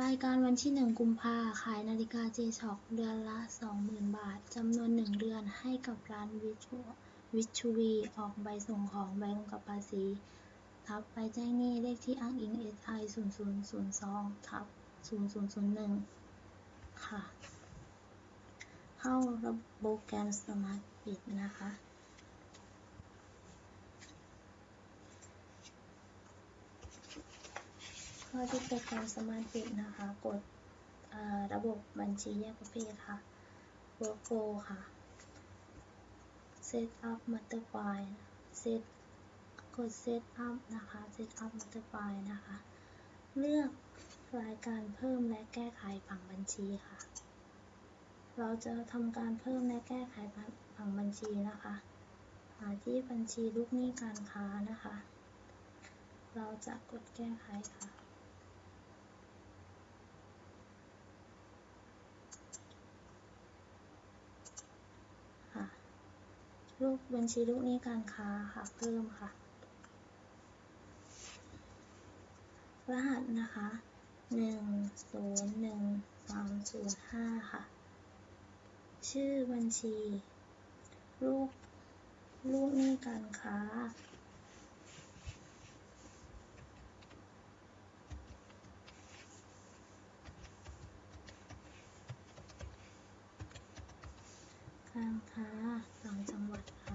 รายการวันที่ 1 กุมภาขายนาฬิกา J-Shock เดือนละ 20,000 บาท จำนวน 1 เดือนให้กับร้านวิชูวิชูวีออกใบส่งของใบกำกับภาษีทับใบแจ้งหนี้เลขที่อ้างอิง SI 0002ทับ0001 ค่ะ เข้าระบบโปรแกรม Smart Bid นะคะ ข้าที่โปรแกรม Smart Bid นะคะ กดระบบบัญชีแยกประเภทค่ะ Workflow ค่ะ Set up Multiply Set กด Set up นะคะ Set up Multiply นะคะ เลือกรายการเพิ่มและแก้ไขผังบัญชีค่ะ เราจะทำการเพิ่มและแก้ไขผังบัญชีนะคะ หาที่บัญชีลูกหนี้การค้านะคะ เราจะกดแก้ไขค่ะ ลูกบัญชีลูกหนี้การค้าค่ะเพิ่มค่ะ รหัสนะคะหนึ่งศูนย์หนึ่งสามศูนย์ห้าค่ะ ชื่อบัญชีลูกลูกหนี้การค้า การค้าต่างจังหวัดค่ะ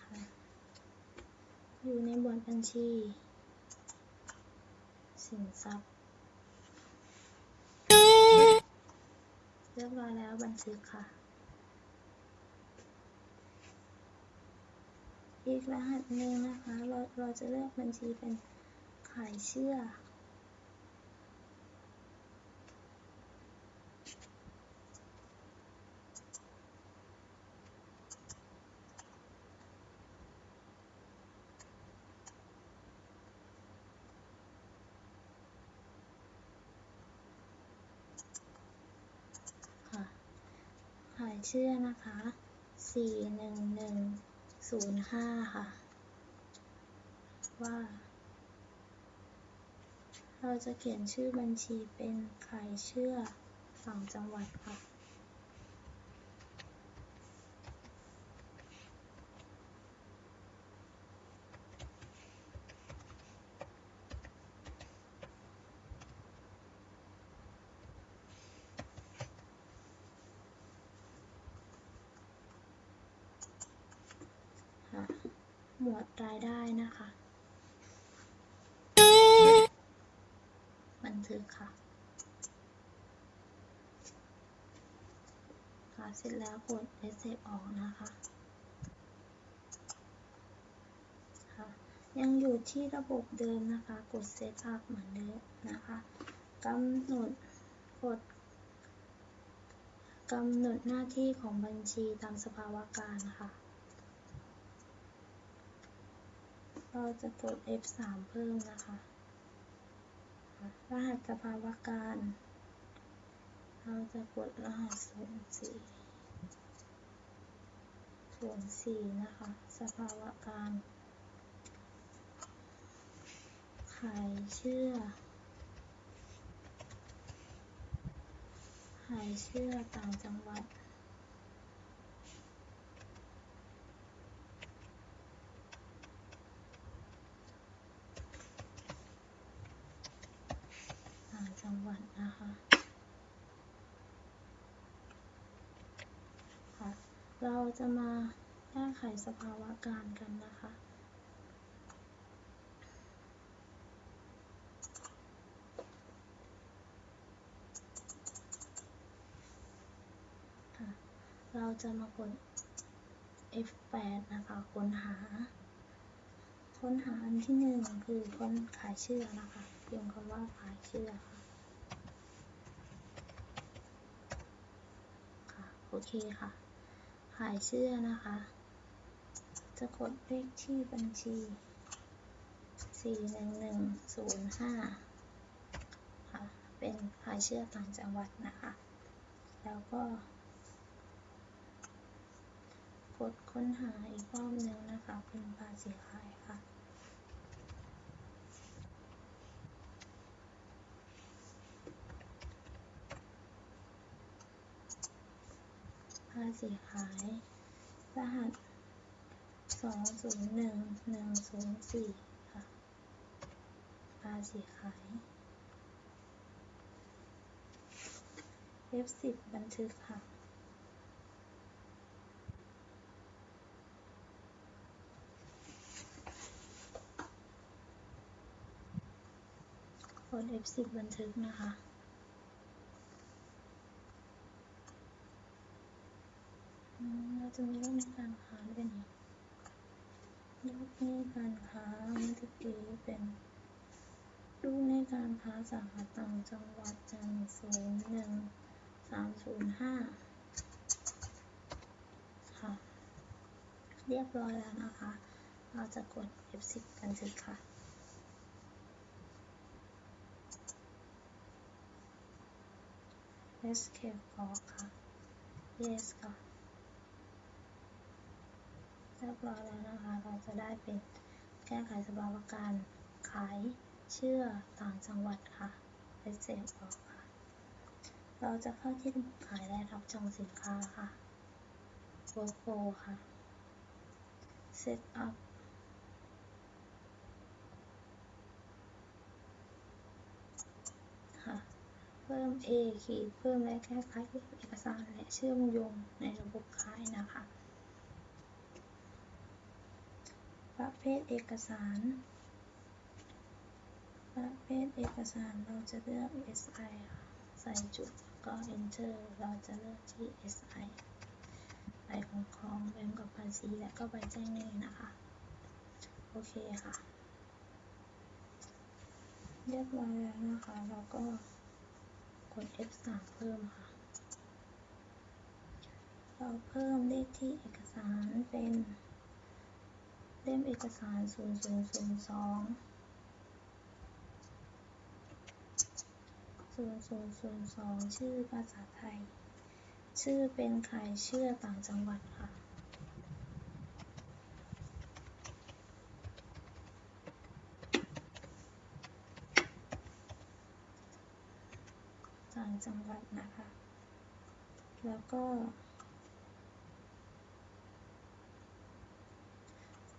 ค่ะ อยู่ในหมวดบัญชี สินทรัพย์ เรียบร้อยแล้วบันทึกค่ะ อีกรหัสหนึ่งนะคะ เราเราจะเลือกบัญชีเป็นขายเชื่อ ค่ะ ขายเชื่อนะคะ สี่หนึ่งหนึ่งศูนย์ห้าค่ะ ว่า เราจะเขียนชื่อบัญชีเป็นขายเชื่อฝั่งจังหวัดค่ะ หมวดรายได้นะคะ บันทึกค่ะค่ะเสร็จแล้วกด Save ออกนะคะค่ะยังอยู่ที่ระบบเดิมนะคะ กด Set up เหมือนเดิมนะคะกำหนดกดกำหนดหน้าที่ของบัญชีตามสภาวะการค่ะ เราจะกด F3 เพิ่มนะคะ รหัสสภาวะการ เราจะกดรหัส04 04 นะคะ สภาวะการขายเชื่อขายเชื่อต่างจังหวัด ต่างจังหวัดนะคะ ค่ะ เรา จะมาแก้ไขสภาวะการกันนะคะ เราจะมากด F8 นะคะ ค้นหา ค้นหาอันที่หนึ่งคือค้นขายเชื่อนะคะเพียงคำว่าขายเชื่อค่ะ ค่ะ โอเคค่ะ ขายเชื่อนะคะ จะกดเลขที่บัญชี 41105 ค่ะ เป็นขายเชื่อต่างจังหวัดนะคะ แล้วก็ กดค้นหาอีกรอบหนึ่งนะคะ เป็นภาษีขายค่ะ ภาษีขาย รหัสสองศูนย์หนึ่งหนึ่งศูนย์สี่ค่ะภาษีขาย F10 บันทึกค่ะกด F10 บันทึกนะคะ อืมเรา จะมีรูปในการค้าเป็นรูปในการค้าเมื่อกี้เป็นรูปในการค้าสาขาต่างจังหวัดจังศูนย์หนึ่งสามศูนย์ห้าค่ะ เรียบร้อยแล้วนะคะ เราจะกด F10 บันทึกค่ะ Escape อค่ะ Yes ค่ะ เรียบร้อยแล้วนะคะ เราจะได้เป็นแก้ไขสภาวะการขายเชื่อต่างจังหวัดค่ะ Escape ออกค่ะ เราจะเข้าที่ขายและรับจองสินค้าค่ะ Workflow ค่ะ Set up ค่ะ เพิ่ม A ขีดเพิ่มและแก้ไขเอกสารและเชื่อมโยงในระบบขายนะคะ ประเภทเอกสาร ประเภทเอกสารเราจะเลือก SI ใส่จุดก็ Enter เราจะเลือกที่ SI ใบของของแบงก์กับภาษีและก็ใบแจ้งหนี้นะคะ โอเคค่ะ เรียบร้อยแล้วนะคะ เราก็กด F3 เพิ่มค่ะ เราเพิ่มเลขที่เอกสารเป็น เล่มเอกสาร 0002 0002 ชื่อภาษาไทย ชื่อเป็นขายเชื่อต่างจังหวัดค่ะ ต่างจังหวัดนะคะ แล้วก็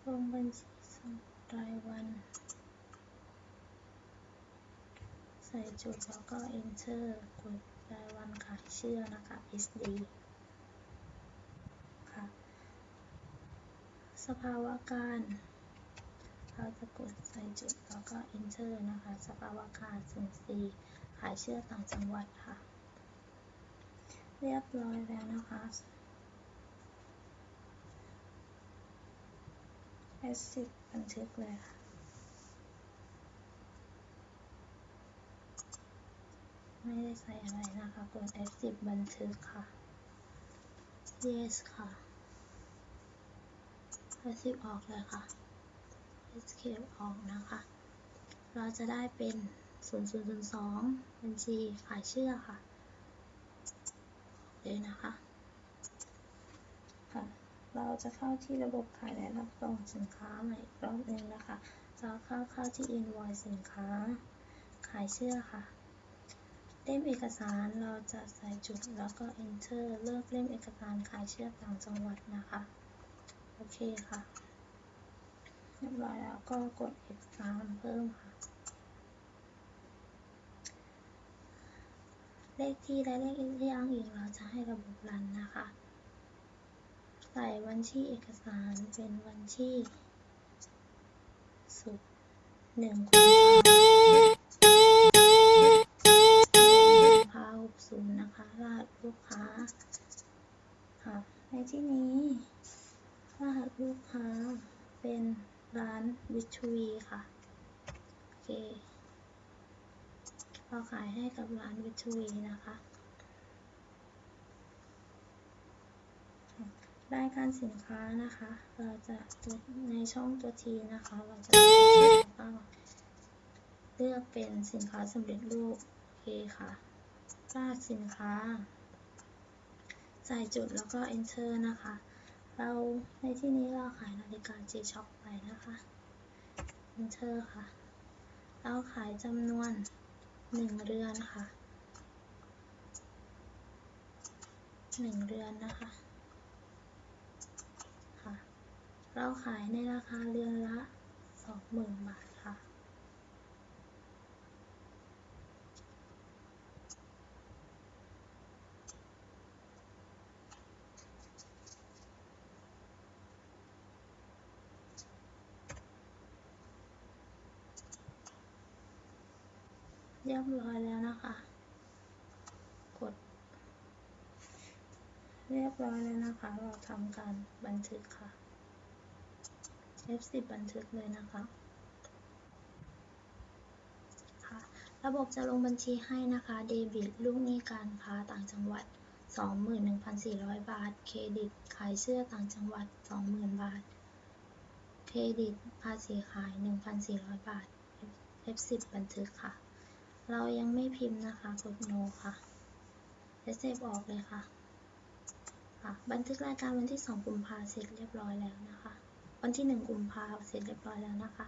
ลงบัญชีสมรายวัน ใส่จุดแล้วก็ enter กดรายวันขายเชื่อนะคะ SD ค่ะ สภาวะการเราจะกดใส่จุดแล้วก็ enter นะคะ สภาวะการ04ขายเชื่อต่างจังหวัดค่ะ เรียบร้อยแล้วนะคะ S10 บันทึกเลยค่ะไม่ได้ใส่อะไรนะคะกด F10 บันทึกค่ะ Yes ค่ะ F10 ออกเลยค่ะ Escape ออกนะคะ เราจะได้เป็น 0002 บัญชีขายเชื่อค่ะ เลยนะคะ เราจะเข้าที่ระบบขายและรับรองสินค้าใหม่อีกรอบหนึ่งนะคะเราเข้าเข้าที่ invoice สินค้า ขายเชื่อค่ะ เล่มเอกสารเราจะใส่จุดแล้วก็ enter เลือกเล่มเอกสารขายเชื่อต่างจังหวัดนะคะ โอเคค่ะ เรียบร้อยแล้วก็กด F3 เพิ่มค่ะ เลขที่และเลขที่อ้างอิงเราจะให้ระบบรันนะคะ ใส่วันที่เอกสารเป็นวันที่ศุกหนึ่งกุมภาพันธ์หกศูนย์นะคะรหัสลูกค้าค่ะในที่นี้รหัสลูกค้าเป็นร้านวิชวีค่ะ โอเคเราขายให้กับร้านวิชวีนะคะ รายการสินค้านะคะ เราจะในช่องตัวทีนะคะ เราจะเลือกเลือกเป็นสินค้าสำเร็จรูปโอเคค่ะรหัสสินค้า ใส่จุดแล้วก็ enter นะคะ เราในที่นี้เราขายนาฬิกา G-Shock ไปนะคะ Enter ค่ะ เราขายจำนวน1เรือนค่ะ1เรือนนะคะ เราขายในราคาเรือนละ 20,000 บาทค่ะ เรียบร้อยแล้วนะคะ กด เรียบร้อยแล้วนะคะ เราทำการบันทึกค่ะ F10 บันทึกเลยนะคะค่ะระบบจะลงบัญชีให้นะคะเดบิตลูกหนี้การค้าต่างจังหวัด 21,400 บาท เครดิตขายเสื้อต่างจังหวัด 20,000 บาท เครดิตภาษีขาย 1,400 บาท F10 บันทึกค่ะ เรายังไม่พิมพ์นะคะกด no ค่ะเซฟออกเลยค่ะ ค่ะ บันทึกรายการวันที่ 2 กุมภาเสร็จเรียบร้อยแล้วนะคะ วันที่ 1 กุมภาเสร็จเรียบร้อยแล้วนะคะ